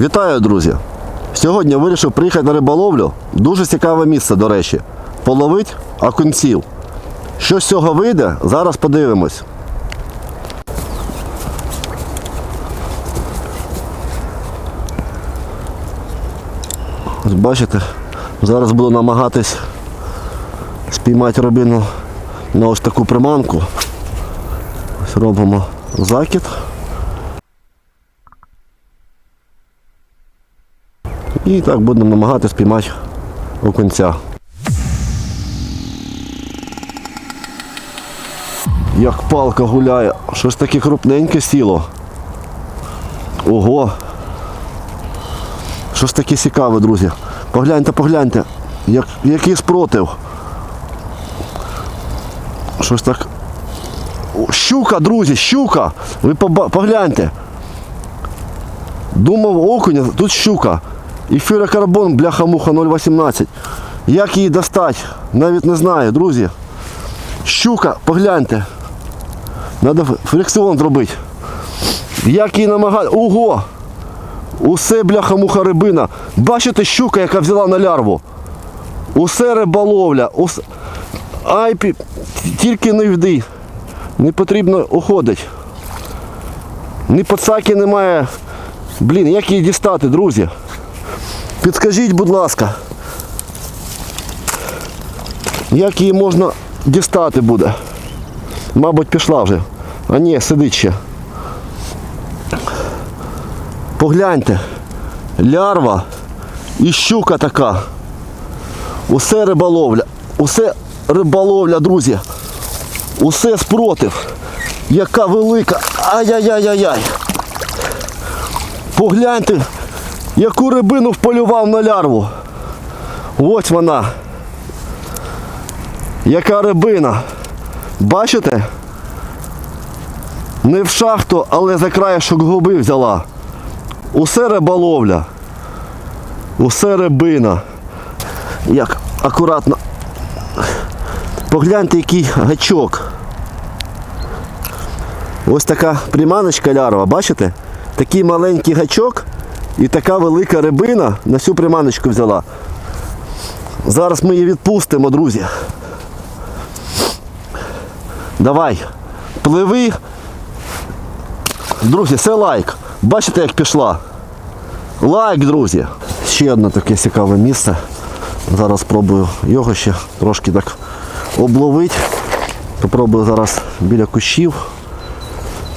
Вітаю, друзі! Сьогодні вирішив приїхати на риболовлю. Дуже цікаве місце, до речі. Половить окунців. Що з цього вийде, зараз подивимось. Ось бачите, зараз буду намагатись спіймати рибину на ось таку приманку. Ось робимо закид. І так будемо намагатися спіймати окунця. Як палка гуляє, щось таке крупненьке сіло. Ого. Щось таке цікаве, друзі. Погляньте, погляньте, як, який спротив. Щось так. Щука, друзі, щука! Ви погляньте. Думав окуня, тут щука. І фюрокарбон, бляха-муха 0,18. Як її достати? Навіть не знаю, друзі. Щука, погляньте. Треба фрикціон зробити. Як її намагати. Ого! Усе бляха-муха рибина. Бачите щука, яка взяла на лярву. Усе риболовля. Усе... Ай, пі- тільки не йди. Не потрібно уходити. Ні пацаки немає. Блін, як її дістати, друзі? Підскажіть, будь ласка. Як її можна дістати буде? Мабуть, пішла вже. А ні, сидить ще. Погляньте. Лярва і щука така. Усе риболовля. Усе риболовля, друзі. Усе спротив. Яка велика. Ай-яй-яй-яй-яй. Погляньте, яку рибину вполював на лярву. Ось вона. Яка рибина. Бачите? Не в шахту, але за краєшок губи взяла. Усе риболовля. Усе рибина. Як акуратно. Погляньте, який гачок. Ось така приманочка лярва, бачите? Такий маленький гачок і така велика рибина на всю приманочку взяла. Зараз ми її відпустимо, друзі. Давай, пливи. Друзі, це лайк. Бачите, як пішла? Лайк, друзі. Ще одне таке цікаве місце. Зараз спробую його ще трошки так обловити. Попробую зараз біля кущів.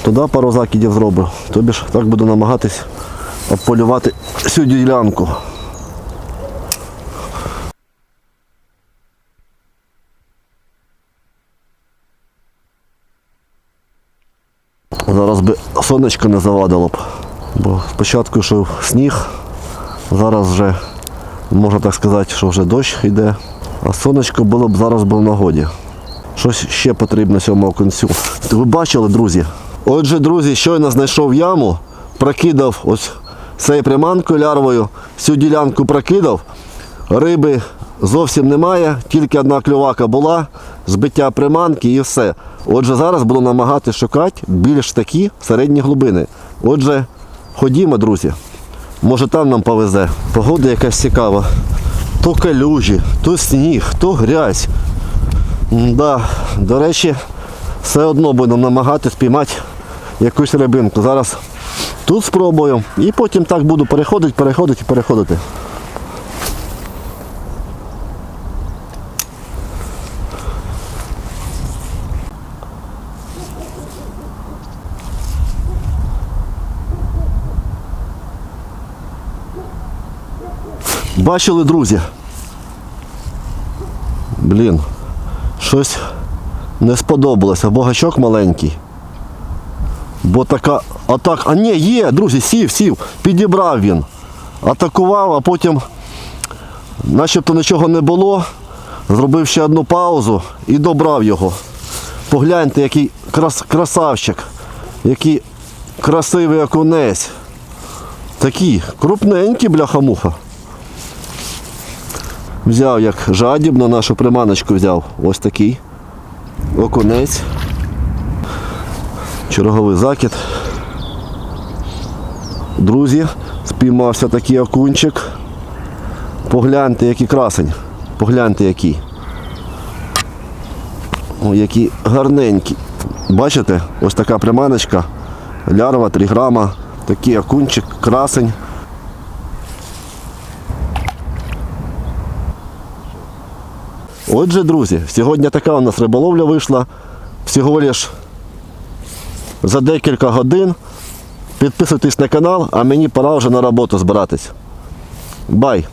Туди пару закидів зроблю. Тобі ж так буду намагатись обполювати всю ділянку. Зараз би сонечко не завадило б. Бо спочатку йшов сніг, зараз вже, можна так сказати, що вже дощ йде. А сонечко було б зараз би в нагоді. Щось ще потрібно цьому окунцю. Ви бачили, друзі? Отже, друзі, щойно знайшов яму, прокидав ось цією приманкою лярвою, всю ділянку прокидав. Риби зовсім немає, тільки одна клювака була, збиття приманки і все. Отже, зараз буду намагатися шукати більш такі середні глибини. Отже, ходімо, друзі. Може там нам повезе. Погода якась цікава. То калюжі, то сніг, то грязь. Да, до речі, все одно будемо намагатися спіймати якусь рибинку. Зараз тут спробую і потім так буду переходити, переходити і переходити. Бачили, друзі? Блін, щось не сподобалося, бо гачок маленький. Бо така атак. А ні, є, друзі, сів, сів, підібрав він. Атакував, а потім начебто нічого не було. Зробив ще одну паузу і добрав його. Погляньте, який крас, красавчик, який красивий окунець. Такий крупненький бляха-муха. Взяв як жадібно нашу приманочку взяв. Ось такий. Окунець. Черговий закид. Друзі, Спіймався такий окунчик. Погляньте, який красень. Погляньте, який. О, який гарненький. Бачите, ось така приманочка. Лярва 3 грама. Такий окунчик, красень. Отже, друзі, сьогодні така у нас риболовля вийшла. Всього лиш за декілька годин. Підписуйтесь на канал, а мені пора вже на роботу збиратись. Бай!